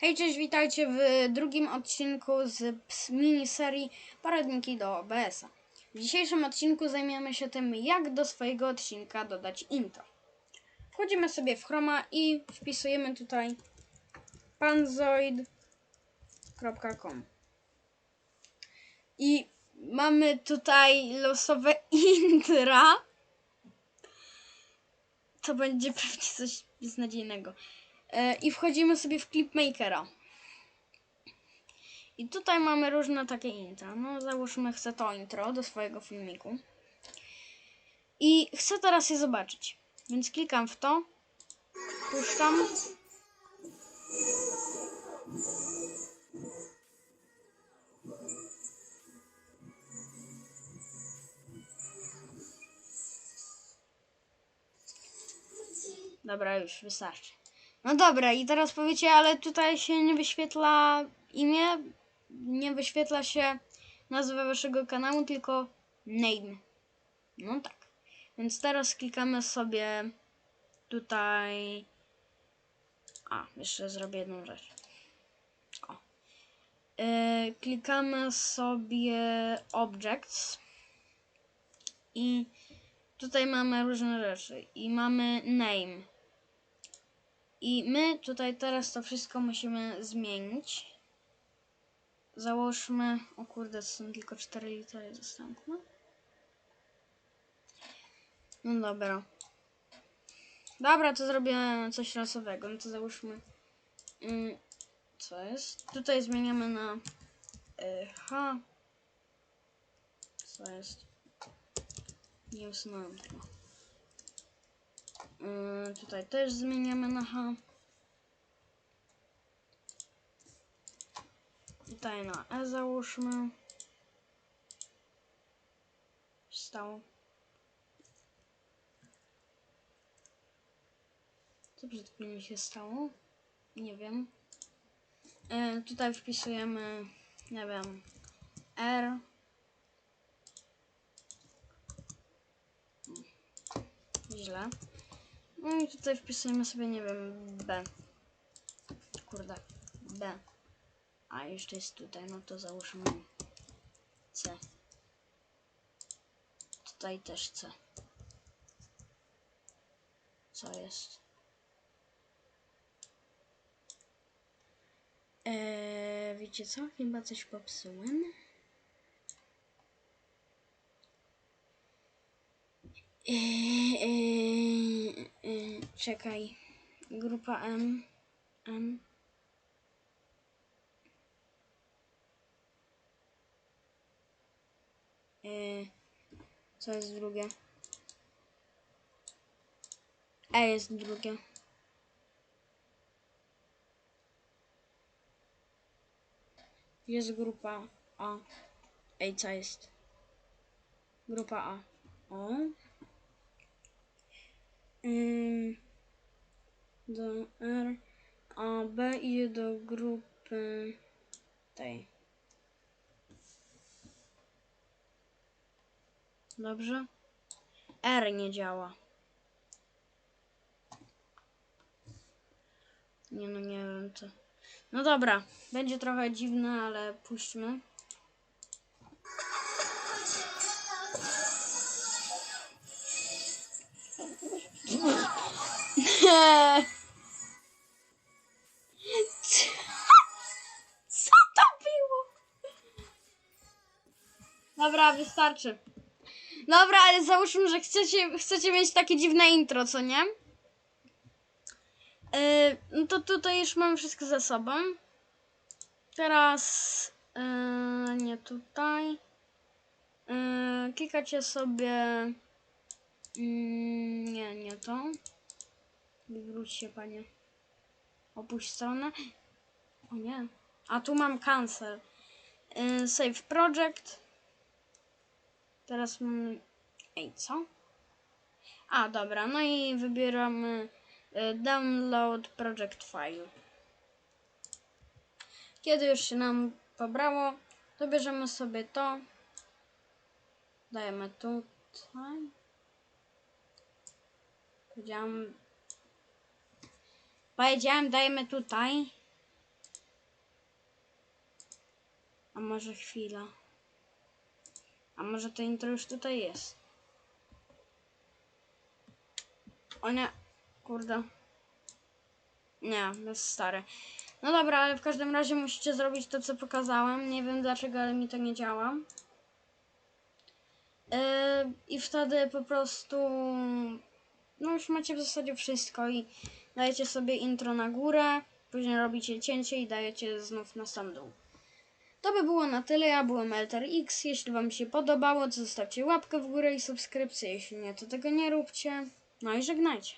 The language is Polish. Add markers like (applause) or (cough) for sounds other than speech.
Hej, cześć, witajcie w drugim odcinku z miniserii Poradniki do OBS-a. W dzisiejszym odcinku zajmiemy się tym, jak do swojego odcinka dodać intro. Wchodzimy sobie w Chroma i wpisujemy tutaj panzoid.com I mamy tutaj losowe (laughs) intra. To będzie pewnie coś beznadziejnego. E, I wchodzimy sobie w Clipmakera. I tutaj mamy różne takie intro. No załóżmy, chcę to intro do swojego filmiku. I chcę teraz je zobaczyć. Więc klikam w to. Puszczam. Dobra, już wystarczy. No dobra, i teraz powiecie, ale tutaj się nie wyświetla imię, nie wyświetla się nazwa waszego kanału, tylko name. No tak. Więc teraz klikamy sobie tutaj. A, jeszcze zrobię jedną rzecz. O. Yy, klikamy sobie Objects. I tutaj mamy różne rzeczy. I mamy name. I my tutaj teraz to wszystko musimy zmienić. Załóżmy. O kurde, to są tylko 4 litery dostępne. No dobra. Dobra, to zrobię coś losowego. No to załóżmy. Mm, co jest? Tutaj zmieniamy na y, H. Co jest? Nie usunąłem tego. Yy, tutaj też zmieniamy na H. Tutaj na E załóżmy. Stało. Co przed chwilą się stało? Nie wiem. Yy, tutaj wpisujemy, nie wiem, R. Źle. No i tutaj wpisujemy sobie, nie wiem, B. Kurde, B. A jeszcze jest tutaj, no to załóżmy C. Tutaj też C. Co jest? Eee, wiecie co? Chyba coś popsułem. Eee, eee, czekaj. Grupa M. M. Eee, co jest drugie? E jest drugie. Jest grupa A. Ej, co jest? Grupa A. O. Ym, do R, a B idzie do grupy tej. Dobrze? R nie działa. Nie no, nie wiem co. No dobra, będzie trochę dziwne, ale puśćmy. Co (laughs) Dobra, wystarczy. Dobra, ale załóżmy, że chcecie, chcecie mieć takie dziwne intro, co nie? Yy, no to tutaj już mamy wszystko ze sobą. Teraz yy, nie tutaj. Yy, klikacie sobie. Yy, nie, nie to. Wróć się, panie. Opuść stronę. O nie. A tu mam cancel. Yy, save project. Teraz mam. Ej, co? A, dobra. No i wybieramy y, download project file. Kiedy już się nam pobrało, to bierzemy sobie to. Dajemy tu tutaj. Powiedziałam. Powiedziałam, dajemy tutaj. A może chwila. A może to intro już tutaj jest? O nie, kurde. Nie, jest stare. No dobra, ale w każdym razie musicie zrobić to, co pokazałem. Nie wiem dlaczego, ale mi to nie działa. Yy, I wtedy po prostu. No już macie w zasadzie wszystko i dajecie sobie intro na górę, później robicie cięcie i dajecie znów na sam dół. To by było na tyle. Ja byłem Elter X. Jeśli Wam się podobało, to zostawcie łapkę w górę i subskrypcję. Jeśli nie, to tego nie róbcie. No i żegnajcie.